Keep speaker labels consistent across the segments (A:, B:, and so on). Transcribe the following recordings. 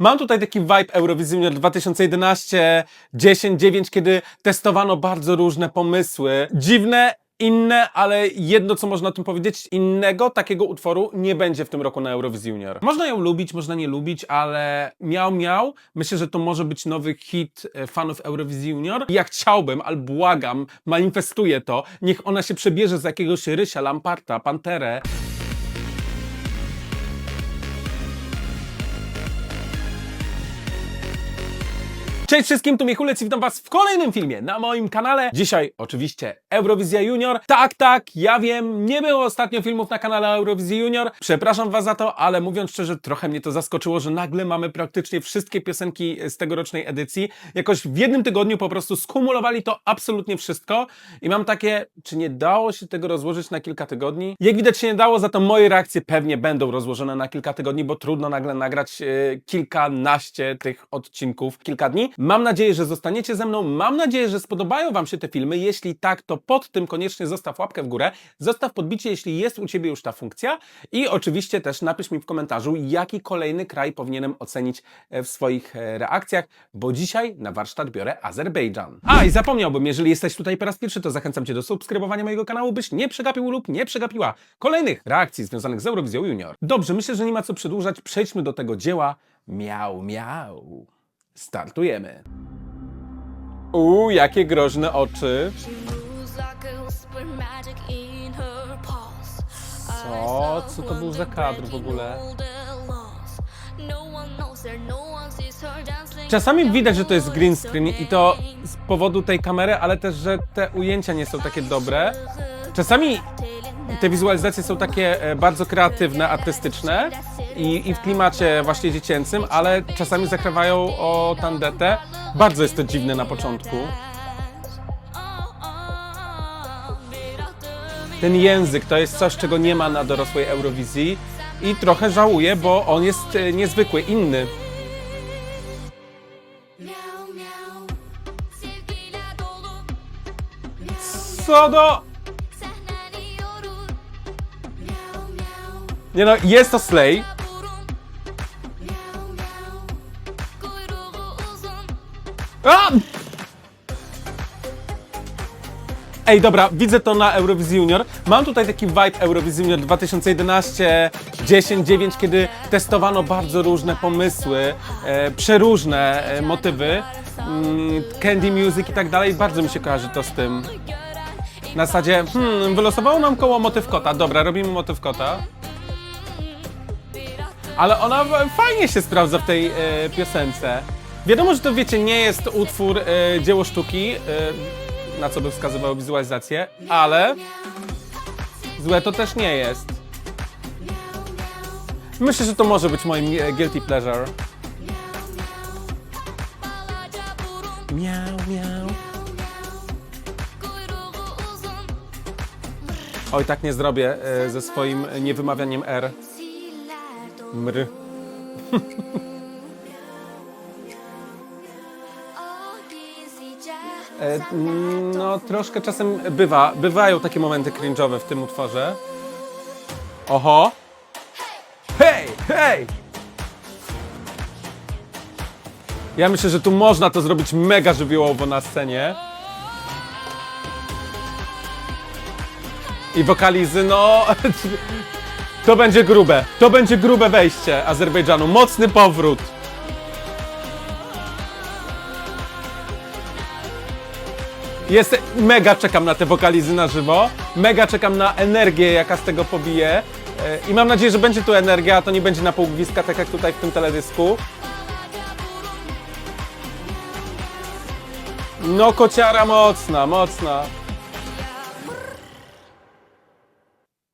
A: Mam tutaj taki vibe Junior 2011, 10, 9, kiedy testowano bardzo różne pomysły. Dziwne, inne, ale jedno, co można o tym powiedzieć, innego takiego utworu nie będzie w tym roku na Eurovision Junior. Można ją lubić, można nie lubić, ale miał, miał. Myślę, że to może być nowy hit e, fanów Eurovision Junior. Ja chciałbym, ale błagam, manifestuję to, niech ona się przebierze z jakiegoś Rysia, Lamparta, Panterę, Cześć wszystkim, tu Michulec i witam was w kolejnym filmie na moim kanale. Dzisiaj oczywiście Eurowizja Junior. Tak, tak, ja wiem, nie było ostatnio filmów na kanale Eurowizji Junior. Przepraszam was za to, ale mówiąc szczerze, trochę mnie to zaskoczyło, że nagle mamy praktycznie wszystkie piosenki z tegorocznej edycji. Jakoś w jednym tygodniu po prostu skumulowali to absolutnie wszystko i mam takie, czy nie dało się tego rozłożyć na kilka tygodni? Jak widać się nie dało, za to moje reakcje pewnie będą rozłożone na kilka tygodni, bo trudno nagle nagrać e, kilkanaście tych odcinków kilka dni. Mam nadzieję, że zostaniecie ze mną. Mam nadzieję, że spodobają Wam się te filmy. Jeśli tak, to pod tym koniecznie zostaw łapkę w górę. Zostaw podbicie, jeśli jest u Ciebie już ta funkcja. I oczywiście też napisz mi w komentarzu, jaki kolejny kraj powinienem ocenić e, w swoich e, reakcjach, bo dzisiaj na warsztat biorę Azerbejdżan. A i zapomniałbym, jeżeli jesteś tutaj po raz pierwszy, to zachęcam Cię do subskrybowania mojego kanału, byś nie przegapił lub nie przegapiła kolejnych reakcji związanych z Eurowizją Junior. Dobrze, myślę, że nie ma co przedłużać. Przejdźmy do tego dzieła. Miał, miał. Startujemy. Uuu, jakie groźne oczy. Co? Co to był za kadr w ogóle? Czasami widać, że to jest green screen i to z powodu tej kamery, ale też, że te ujęcia nie są takie dobre. Czasami te wizualizacje są takie e, bardzo kreatywne, artystyczne i, i w klimacie właśnie dziecięcym, ale czasami zakrawają o tandetę. Bardzo jest to dziwne na początku. Ten język to jest coś, czego nie ma na dorosłej Eurowizji i trochę żałuję, bo on jest e, niezwykły, inny. Co do... Nie no, jest to Slay. A! Ej, dobra, widzę to na Eurowizji Junior. Mam tutaj taki vibe Eurowizji Junior 2011, 10, 9, kiedy testowano bardzo różne pomysły, e, przeróżne e, motywy, mm, candy music i tak dalej. Bardzo mi się kojarzy to z tym. Na zasadzie, hmm, wylosowało nam koło motyw kota. Dobra, robimy motyw kota. Ale ona fajnie się sprawdza w tej e, piosence. Wiadomo, że to wiecie, nie jest utwór, e, dzieło sztuki, e, na co by wskazywały wizualizacje, ale złe to też nie jest. Myślę, że to może być moim e, guilty pleasure. Miau, miau. Oj, tak nie zrobię e, ze swoim niewymawianiem R. Mr. E, No, troszkę czasem bywa, bywają takie momenty cringe'owe w tym utworze. Oho! Hej, hej! Ja myślę, że tu można to zrobić mega żywiołowo na scenie. I wokalizy, no... To będzie grube. To będzie grube wejście Azerbejdżanu. Mocny powrót. Jest, mega czekam na te wokalizy na żywo. Mega czekam na energię, jaka z tego pobije. E, I mam nadzieję, że będzie tu energia, a to nie będzie na pół gwizdka, tak jak tutaj w tym teledysku. No, kociara mocna, mocna.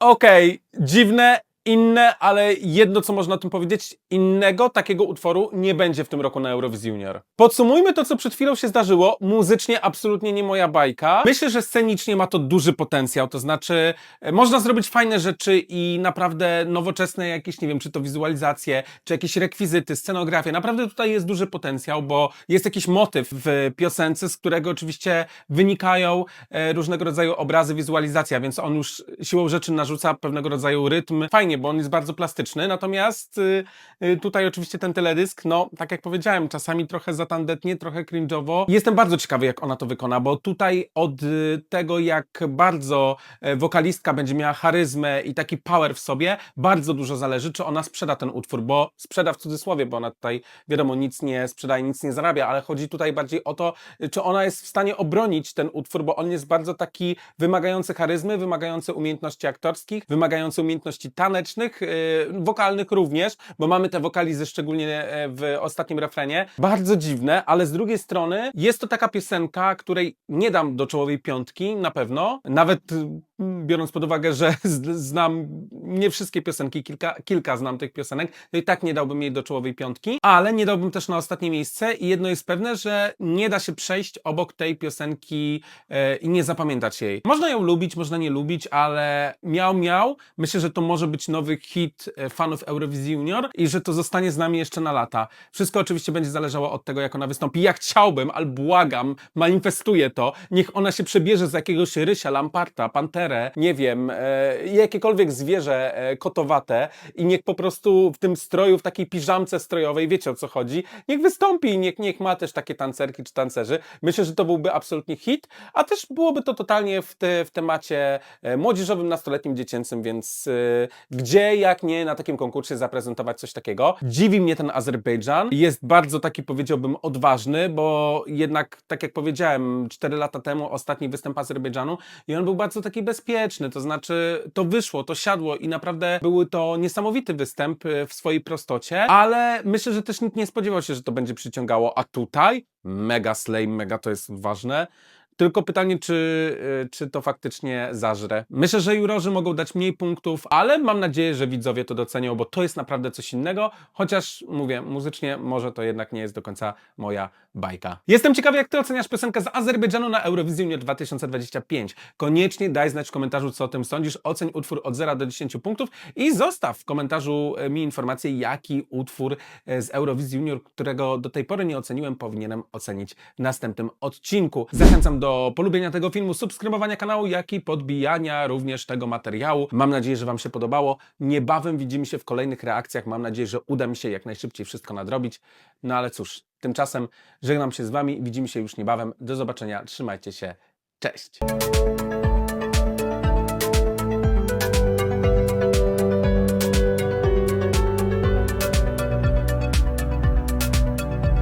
A: Okej, dziwne, inne, ale jedno, co można o tym powiedzieć, innego takiego utworu nie będzie w tym roku na Eurovision Junior. Podsumujmy to, co przed chwilą się zdarzyło. Muzycznie absolutnie nie moja bajka. Myślę, że scenicznie ma to duży potencjał, to znaczy e, można zrobić fajne rzeczy i naprawdę nowoczesne jakieś, nie wiem, czy to wizualizacje, czy jakieś rekwizyty, scenografia. Naprawdę tutaj jest duży potencjał, bo jest jakiś motyw w piosence, z którego oczywiście wynikają e, różnego rodzaju obrazy, wizualizacja, więc on już siłą rzeczy narzuca pewnego rodzaju rytm. Fajnie fajnie, bo on jest bardzo plastyczny, natomiast y, y, tutaj oczywiście ten teledysk, no tak jak powiedziałem, czasami trochę zatandetnie, trochę cringe'owo. Jestem bardzo ciekawy, jak ona to wykona, bo tutaj od y, tego, jak bardzo e, wokalistka będzie miała charyzmę i taki power w sobie, bardzo dużo zależy, czy ona sprzeda ten utwór, bo sprzeda w cudzysłowie, bo ona tutaj, wiadomo, nic nie sprzedaje, nic nie zarabia, ale chodzi tutaj bardziej o to, czy ona jest w stanie obronić ten utwór, bo on jest bardzo taki wymagający charyzmy, wymagający umiejętności aktorskich, wymagający umiejętności tanecznych, yy, wokalnych również, bo mamy te wokalizy szczególnie e, w ostatnim refrenie. Bardzo dziwne, ale z drugiej strony jest to taka piosenka, której nie dam do czołowej piątki, na pewno. Nawet y, biorąc pod uwagę, że znam nie wszystkie piosenki, kilka, kilka znam tych piosenek, to i tak nie dałbym jej do czołowej piątki, ale nie dałbym też na ostatnie miejsce i jedno jest pewne, że nie da się przejść obok tej piosenki e, i nie zapamiętać jej. Można ją lubić, można nie lubić, ale miał, miał. Myślę, że to może być nowy hit e, fanów Eurowizji Junior i że to zostanie z nami jeszcze na lata. Wszystko oczywiście będzie zależało od tego, jak ona wystąpi. Ja chciałbym, ale błagam, manifestuję to, niech ona się przebierze z jakiegoś rysia, lamparta, panterę, nie wiem, e, jakiekolwiek zwierzę e, kotowate i niech po prostu w tym stroju, w takiej piżamce strojowej, wiecie o co chodzi, niech wystąpi i niech, niech ma też takie tancerki czy tancerzy. Myślę, że to byłby absolutnie hit, a też byłoby to totalnie w, te, w temacie e, młodzieżowym, nastoletnim, dziecięcym, więc e, gdzie jak nie na takim konkursie zaprezentować coś takiego. Dziwi mnie ten Azerbejdżan. Jest bardzo taki, powiedziałbym, odważny, bo jednak, tak jak powiedziałem, 4 lata temu ostatni występ Azerbejdżanu i on był bardzo taki bezpieczny, to znaczy to wyszło, to siadło i naprawdę były to niesamowity występ e, w swojej prostocie, ale myślę, że też nikt nie spodziewał się, że to będzie przyciągało, a tutaj mega slay, mega to jest ważne. Tylko pytanie, czy, y, czy to faktycznie zażre. Myślę, że jurorzy mogą dać mniej punktów, ale mam nadzieję, że widzowie to docenią, bo to jest naprawdę coś innego, chociaż mówię, muzycznie może to jednak nie jest do końca moja bajka. Jestem ciekawy, jak ty oceniasz piosenkę z Azerbejdżanu na Eurowizji Junior 2025. Koniecznie daj znać w komentarzu, co o tym sądzisz, oceń utwór od 0 do 10 punktów i zostaw w komentarzu e, mi informację, jaki utwór e, z Eurowizji Junior, którego do tej pory nie oceniłem, powinienem ocenić w następnym odcinku. Zachęcam do polubienia tego filmu, subskrybowania kanału, jak i podbijania również tego materiału. Mam nadzieję, że Wam się podobało. Niebawem widzimy się w kolejnych reakcjach. Mam nadzieję, że uda mi się jak najszybciej wszystko nadrobić. No ale cóż, tymczasem żegnam się z Wami. Widzimy się już niebawem. Do zobaczenia. Trzymajcie się. Cześć.